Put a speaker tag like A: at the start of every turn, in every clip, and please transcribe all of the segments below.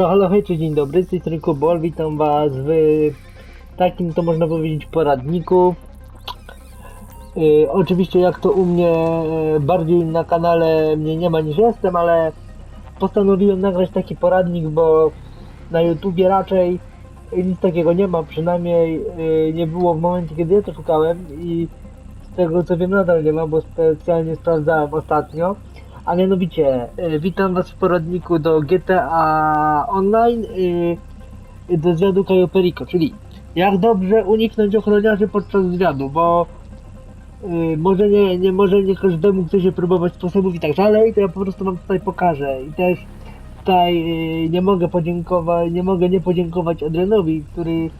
A: No halo, hej, cześć, dzień dobry, z tej strony Kubol, witam was w takim, to można powiedzieć, poradniku. Yy, oczywiście jak to u mnie, yy, bardziej na kanale mnie nie ma niż jestem, ale postanowiłem nagrać taki poradnik, bo na YouTubie raczej nic takiego nie ma, przynajmniej yy, nie było w momencie, kiedy ja to szukałem i z tego co wiem nadal nie ma, bo specjalnie sprawdzałem ostatnio. A mianowicie, y, witam Was w poradniku do GTA Online y, do zwiadu Cayo Perico, czyli jak dobrze uniknąć ochroniarzy podczas zwiadu, bo y, może nie, nie może nie każdemu chce się próbować sposobów i tak dalej, to ja po prostu Wam tutaj pokażę. I też tutaj nie mogę podziękować, nie mogę nie podziękować Adrianowi, który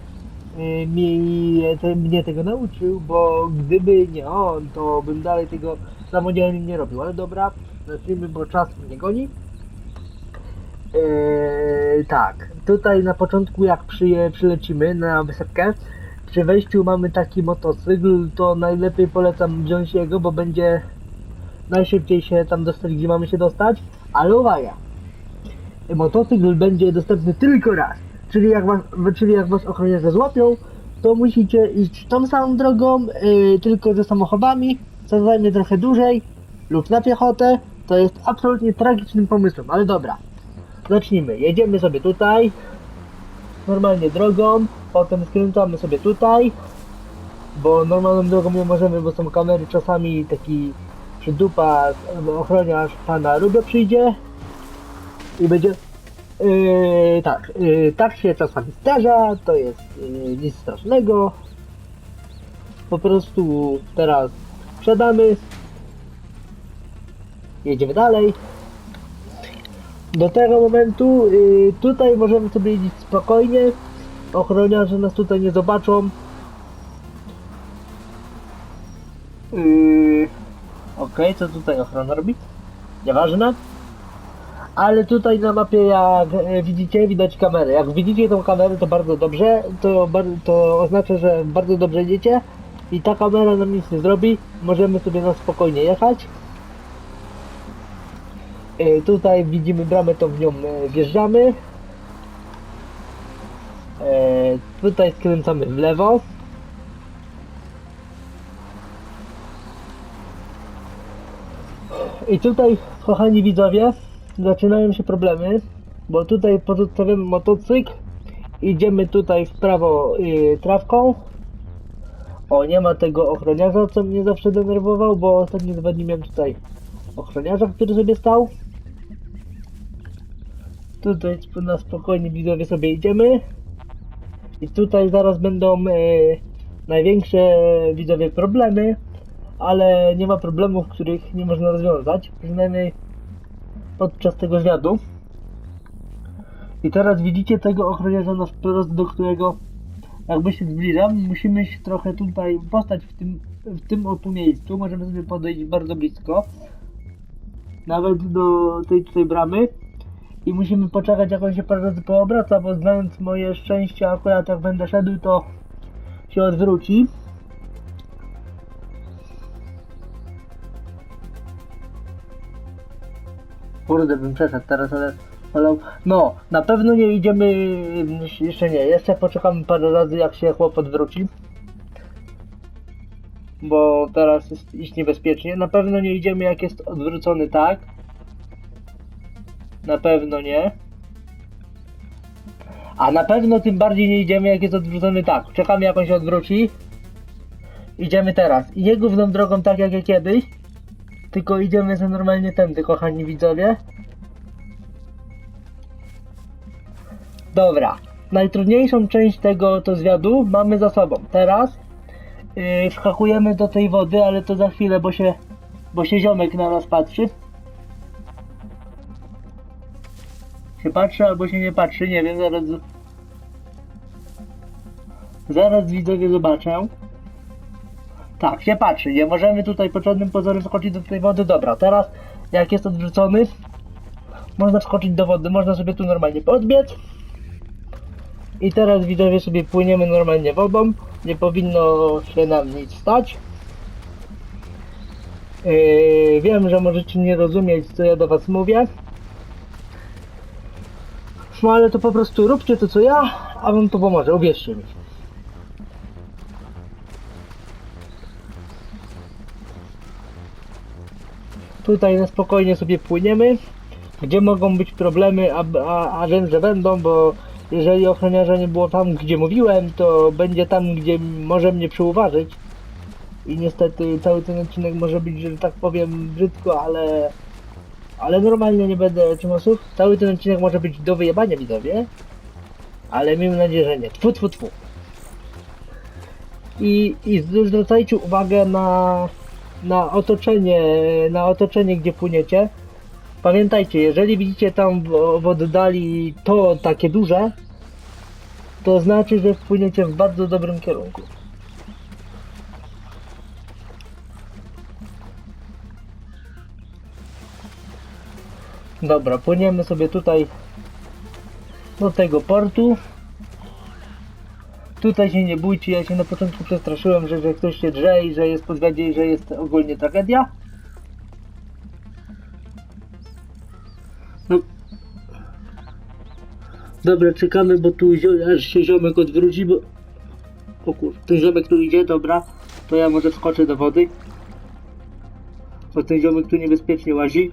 A: mi, te, mnie tego nauczył, bo gdyby nie on, to bym dalej tego samodzielnie nie robił, ale dobra, zacznijmy, bo czas mnie goni. Eee, tak, tutaj na początku jak przyje, przylecimy na wysepkę, przy wejściu mamy taki motocykl, to najlepiej polecam wziąć jego, bo będzie najszybciej się tam dostać, gdzie mamy się dostać, ale uwaga, motocykl będzie dostępny tylko raz, czyli jak was, czyli jak was ochroniarze złapią, to musicie iść tą samą drogą, yy, tylko ze samochodami, co zajmie trochę dłużej, lub na piechotę, to jest absolutnie tragicznym pomysłem, ale dobra. Zacznijmy. Jedziemy sobie tutaj, normalnie drogą, potem skręcamy sobie tutaj, bo normalną drogą nie możemy, bo są kamery, czasami taki przydupa, albo ochroniarz pana Rubio przyjdzie i będzie... Yy, tak, yy, tak się czasami zdarza, to jest yy, nic strasznego. Po prostu teraz sprzedamy, jedziemy dalej. Do tego momentu y, tutaj możemy sobie jeździć spokojnie. Ochroniarze nas tutaj nie zobaczą. Yy, Okej, co tutaj ochrona robi? Nieważne. Ale tutaj na mapie jak e, widzicie, widać kamerę. Jak widzicie tą kamerę to bardzo dobrze, to, to oznacza, że bardzo dobrze jedziecie i ta kamera nam nic nie zrobi. Możemy sobie na spokojnie jechać. E, Tutaj widzimy bramę, to w nią e, wjeżdżamy. E, Tutaj skręcamy w lewo. I tutaj, kochani widzowie, zaczynają się problemy, bo tutaj pozostawiamy motocykl, idziemy tutaj w prawo trawką. O, nie ma tego ochroniarza, co mnie zawsze denerwował, bo ostatnie dwa dni miałem tutaj ochroniarza, który sobie stał. Tutaj na spokojnie widzowie sobie idziemy. I tutaj zaraz będą e, największe widzowie problemy, ale nie ma problemów, których nie można rozwiązać, przynajmniej podczas tego zwiadu. I teraz widzicie tego ochroniarza na wprost, do którego jakby się zbliżam, musimy się trochę tutaj postać w tym, w tym oto miejscu, możemy sobie podejść bardzo blisko, nawet do tej tutaj bramy i musimy poczekać jak on się parę razy poobraca, bo znając moje szczęście akurat jak będę szedł to się odwróci. Kurde bym przeszedł teraz, ale ale no, na pewno nie idziemy, jeszcze nie, jeszcze poczekamy parę razy jak się chłop odwróci. Bo teraz jest iść niebezpiecznie. Na pewno nie idziemy jak jest odwrócony tak. Na pewno nie. A na pewno tym bardziej nie idziemy jak jest odwrócony tak. Czekamy jak on się odwróci. Idziemy teraz. I nie główną drogą tak jak kiedyś. Tylko idziemy za normalnie tędy, kochani widzowie. Dobra. Najtrudniejszą część tego to zwiadu mamy za sobą. Teraz yy, wskakujemy do tej wody, ale to za chwilę, bo się, bo się ziomek na nas patrzy. Się patrzy albo się nie patrzy, nie wiem, zaraz. Zaraz widzowie zobaczę. Tak, się patrzy, nie możemy tutaj pod żadnym pozorem skoczyć do tej wody. Dobra, teraz jak jest odwrócony, można wskoczyć do wody, można sobie tu normalnie podbiec. I teraz widzowie sobie płyniemy normalnie wodą, nie powinno się nam nic stać. Yy, wiem, że możecie nie rozumieć co ja do was mówię. No ale to po prostu róbcie to co ja, a wam to pomoże, uwierzcie mi. Tutaj na spokojnie sobie płyniemy. Gdzie mogą być problemy, a, a, a wiem, że będą, bo jeżeli ochroniarza nie było tam, gdzie mówiłem, to będzie tam, gdzie może mnie przyuważyć. I niestety cały ten odcinek może być, że tak powiem, brzydko, ale ale normalnie nie będę trzymał słów. Cały ten odcinek może być do wyjebania widzowie. Ale miejmy nadzieję, że nie. Tfu, tfu, tfu. I, i zwracajcie uwagę na, na otoczenie, na otoczenie, gdzie płyniecie. Pamiętajcie, jeżeli widzicie tam w, w oddali to takie duże, to znaczy, że płyniecie w bardzo dobrym kierunku. Dobra, płyniemy sobie tutaj do tego portu. Tutaj się nie bójcie, ja się na początku przestraszyłem, że, że ktoś się drze i że jest podgadzie i że jest ogólnie tragedia. No. Dobra, czekamy, bo tu aż się ziomek odwróci, bo... O kur... ten ziomek tu idzie, dobra. To ja może wskoczę do wody. Bo ten ziomek tu niebezpiecznie łazi.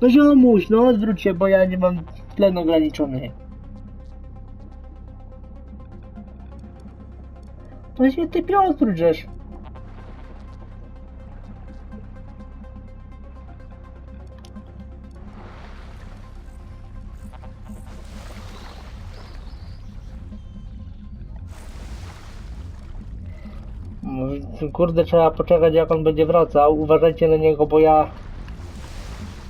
A: No ziomuś, no odwróć się, bo ja nie mam tlen ograniczony. To się ty drzesz. No, Kurde, trzeba poczekać jak on będzie wracał. Uważajcie na niego, bo ja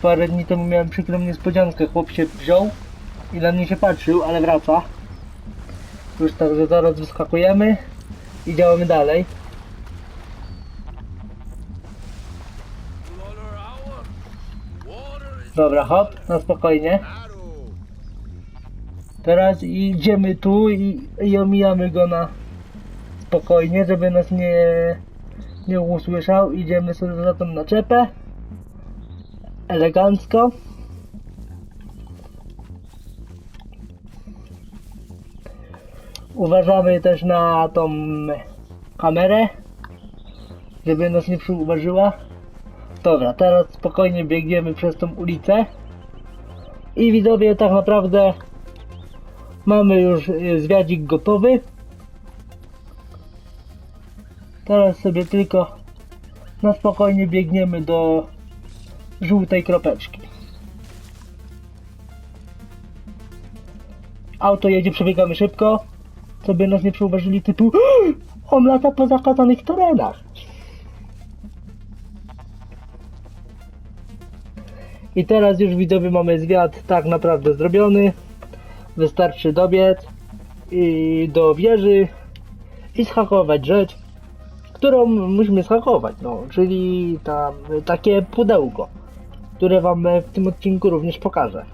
A: parę dni temu miałem przykrą niespodziankę. Chłop się wziął i na mnie się patrzył, ale wraca. Już także zaraz wyskakujemy i działamy dalej. Dobra, hop, na spokojnie. Teraz idziemy tu i, i omijamy go na spokojnie, żeby nas nie, nie usłyszał. Idziemy sobie za tą naczepę. Elegancko. Uważamy też na tą kamerę, żeby nas nie przyuważyła. Dobra, teraz spokojnie biegniemy przez tą ulicę. I widzowie, tak naprawdę Mamy już y, zwiadzik gotowy. Teraz sobie tylko na spokojnie biegniemy do żółtej kropeczki. Auto jedzie, przebiegamy szybko, żeby nas nie przyuważyli typu on lata po zakazanych terenach. I teraz już widzowie mamy zwiat tak naprawdę zrobiony. Wystarczy dobiec i do wieży i schakować rzecz, którą musimy schakować, no, czyli tam takie pudełko, które wam w tym odcinku również pokażę.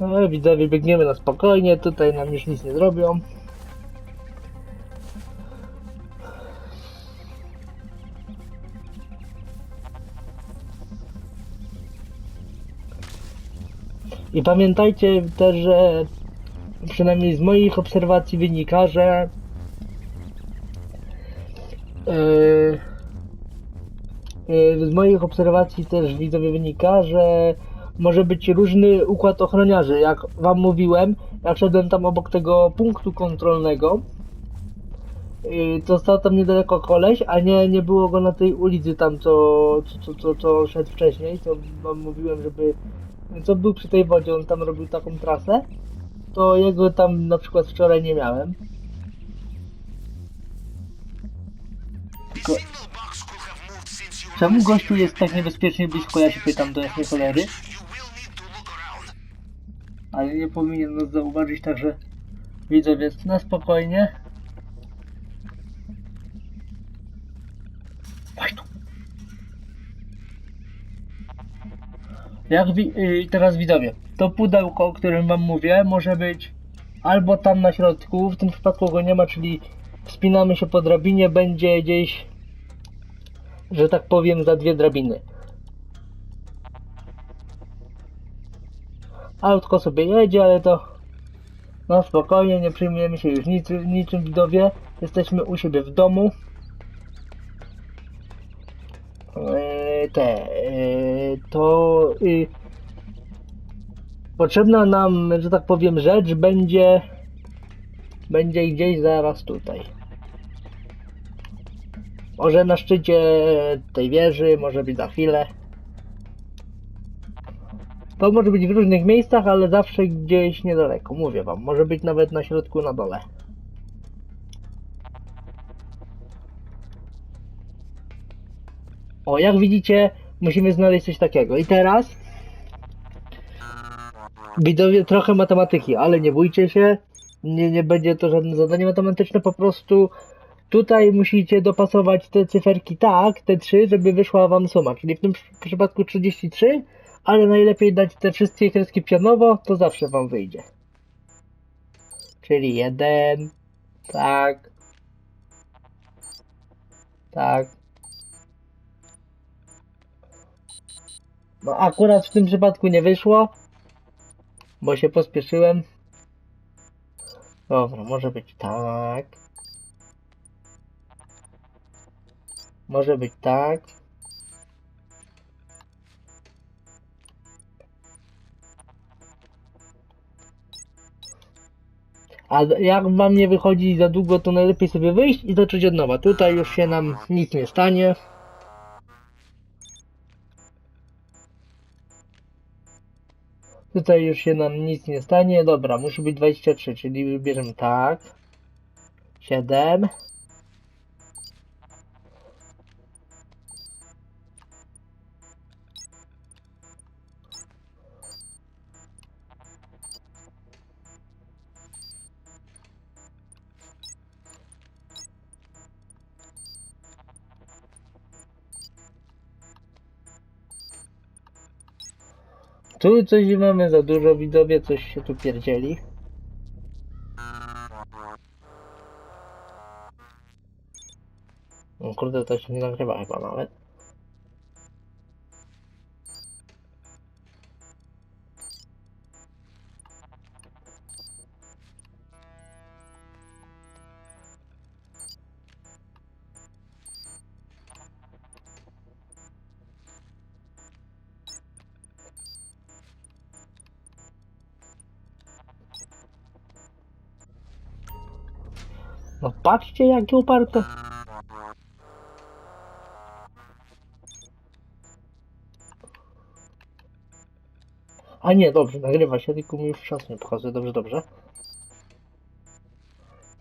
A: No, widzowie, biegniemy na spokojnie, tutaj nam już nic nie zrobią. I pamiętajcie też, że przynajmniej z moich obserwacji wynika, że yy, yy, z moich obserwacji też widzowie wynika, że może być różny układ ochroniarzy. Jak wam mówiłem, jak szedłem tam obok tego punktu kontrolnego, yy, to stał tam niedaleko koleś, a nie, nie było go na tej ulicy tam, co, co, co, co szedł wcześniej, co wam mówiłem, żeby co był przy tej wodzie, on tam robił taką trasę, to jego tam na przykład wczoraj nie miałem. Tylko... Czemu gościu jest tak niebezpiecznie blisko, ja się pytam do jasnej cholery. Ale nie powinien nas zauważyć, także widzę, więc na spokojnie. Jak wi- y, teraz widzowie, to pudełko, o którym wam mówię, może być albo tam na środku, w tym przypadku go nie ma, czyli wspinamy się po drabinie, będzie gdzieś, że tak powiem, za dwie drabiny. Autko sobie jedzie, ale to no spokojnie, nie przejmujemy się już nic, niczym widowie. Jesteśmy u siebie w domu. Eee, te, eee, to y, potrzebna nam, że tak powiem, rzecz będzie będzie gdzieś zaraz tutaj. Może na szczycie tej wieży, może być za chwilę. To może być w różnych miejscach, ale zawsze gdzieś niedaleko, mówię wam. Może być nawet na środku, na dole. O, jak widzicie, musimy znaleźć coś takiego. I teraz widzowie trochę matematyki, ale nie bójcie się. Nie, nie będzie to żadne zadanie matematyczne, po prostu tutaj musicie dopasować te cyferki tak, te trzy, żeby wyszła wam suma. Czyli w tym przy- przypadku 33, ale najlepiej dać te wszystkie kreski pionowo, to zawsze wam wyjdzie. Czyli jeden, tak, tak. No akurat w tym przypadku nie wyszło, bo się pospieszyłem. Dobra, może być tak. Może być tak. A jak wam nie wychodzi za długo, to najlepiej sobie wyjść i zacząć od nowa. Tutaj już się nam nic nie stanie. Tutaj już się nam nic nie stanie. Dobra, musi być 23, czyli wybierzemy tak. 7. Tu coś mamy za dużo, widzowie, coś się tu pierdzieli. No kurde, to się nie nagrywa chyba nawet. Patrzcie jakie uparte. A nie, dobrze, nagrywa się, tylko mi już czas nie pokazuje. Dobrze, dobrze.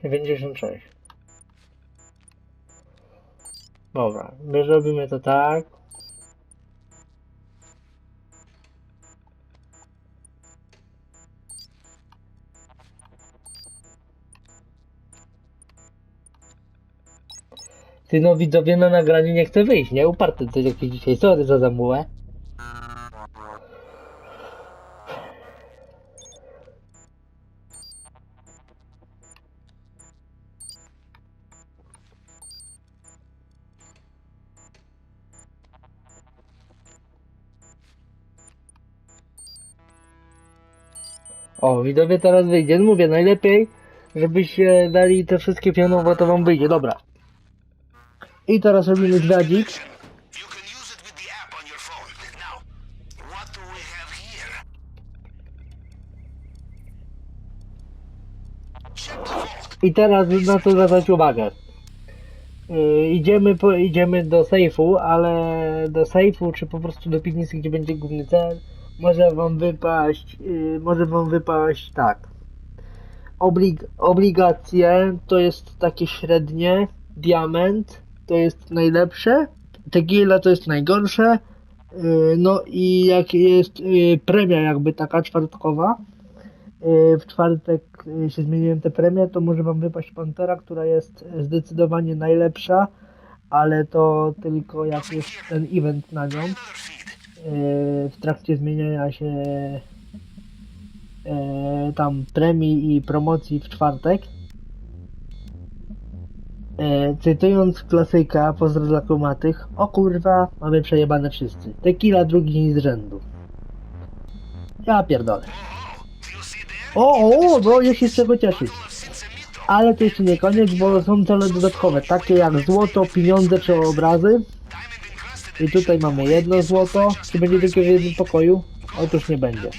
A: 96. Dobra, my robimy to tak. Ty no widzowie na nagraniu nie chce wyjść, nie? Uparty coś jakiś dzisiaj, sorry za zamułę. O, widzowie teraz wyjdzie. Mówię, najlepiej, żebyście dali te wszystkie pionowo, to wam wyjdzie. Dobra. I teraz robimy
B: vault.
A: I teraz na to zwracać uwagę. Yy, idziemy, po, idziemy do sejfu, ale do sejfu, czy po prostu do piwnicy, gdzie będzie główny cel, może wam wypaść, yy, może wam wypaść tak. Oblig, obligacje to jest takie średnie, diament to jest najlepsze, tequila to jest najgorsze, yy, no i jak jest yy, premia jakby taka czwartkowa, Yy, w czwartek się zmieniłem tę premię, to może wam wypaść Pantera, która jest zdecydowanie najlepsza, ale to tylko jak jest ten event na nią. W trakcie zmieniania się tam premii i promocji w czwartek. E, cytując klasyka, pozdro dla kumatych, o kurwa, mamy przejebane wszyscy. Tequila drugi z rzędu. Ja pierdolę. O, o, no jest się z czego cieszyć. Ale to jeszcze nie koniec, bo są cele dodatkowe, takie jak złoto, pieniądze czy obrazy. I tutaj mamy jedno złoto. Czy będzie tylko w jednym pokoju? Otóż nie będzie.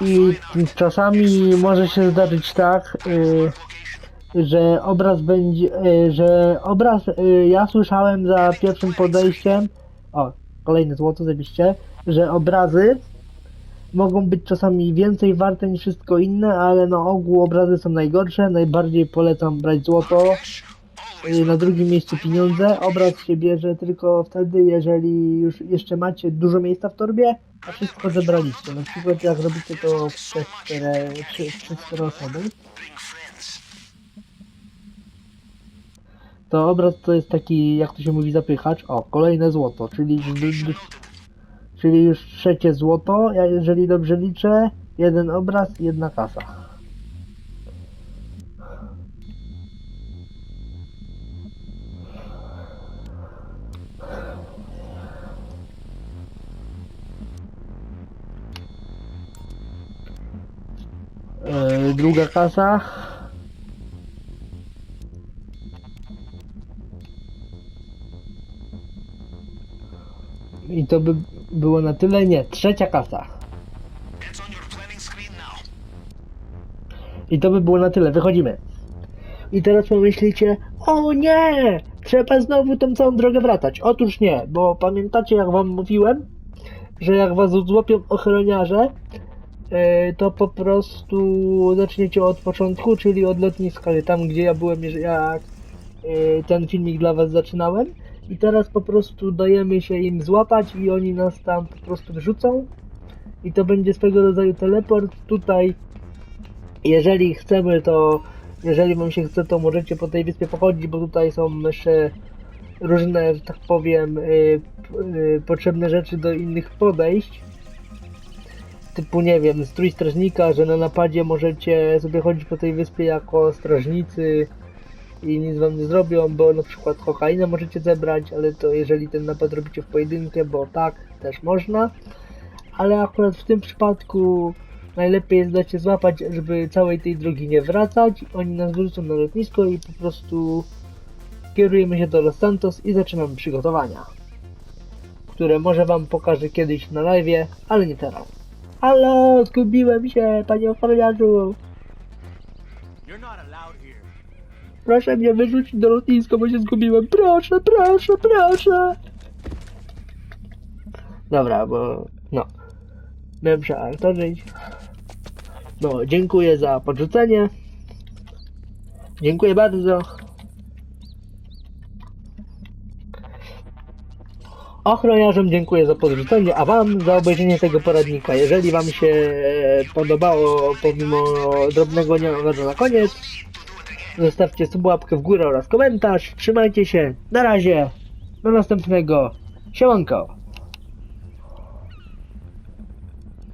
B: I
A: czasami może się zdarzyć tak, y, że obraz będzie, y, że obraz, y, ja słyszałem za pierwszym podejściem, o, kolejne złoto zajebiście, że obrazy mogą być czasami więcej warte niż wszystko inne, ale na ogół obrazy są najgorsze, najbardziej polecam brać złoto, na drugim miejscu pieniądze, obraz się bierze tylko wtedy, jeżeli już jeszcze macie dużo miejsca w torbie, a wszystko zebraliście, na przykład jak robicie to przez 4, 3, 4 osoby, to obraz to jest taki, jak to się mówi, zapychacz. O, kolejne złoto, czyli, czyli już trzecie złoto, jeżeli dobrze liczę, jeden obraz, jedna kasa. Druga kasa. I to by było na tyle, nie, trzecia kasa. I to by było na tyle, wychodzimy. I teraz pomyślicie, o nie, trzeba znowu tą całą drogę wracać. Otóż nie, bo pamiętacie jak wam mówiłem, że jak was złapią ochroniarze, to po prostu zaczniecie od początku, czyli od lotniska, tam gdzie ja byłem, jak e, ten filmik dla was zaczynałem. I teraz po prostu dajemy się im złapać i oni nas tam po prostu wrzucą. I to będzie swego rodzaju teleport. Tutaj jeżeli chcemy, to jeżeli wam się chce, to możecie po tej wyspie pochodzić, bo tutaj są jeszcze różne, że tak powiem, y, potrzebne rzeczy do innych podejść. Typu, nie wiem, strój strażnika, że na napadzie możecie sobie chodzić po tej wyspie jako strażnicy i nic wam nie zrobią, bo na przykład kokainę możecie zebrać, ale to jeżeli ten napad robicie w pojedynkę, bo tak też można. Ale akurat w tym przypadku najlepiej jest dać się złapać, żeby całej tej drogi nie wracać. Oni nas wrócą na lotnisko i po prostu kierujemy się do Los Santos i zaczynamy przygotowania. Które może wam pokażę kiedyś na live, ale nie teraz. Halo, zgubiłem się, panie ochroniarzu. Proszę mnie wyrzucić do lotniska, bo się zgubiłem. Proszę, proszę, proszę. Dobra, bo no. Miałem przeartorzyć. No, dziękuję za podrzucenie. Dziękuję bardzo. Ochroniarzom dziękuję za podrzucenie, a Wam za obejrzenie tego poradnika. Jeżeli Wam się e, podobało, pomimo drobnego nieogarza na koniec, zostawcie subłapkę w górę oraz komentarz. Trzymajcie się. Na razie. Do następnego. Siemanko.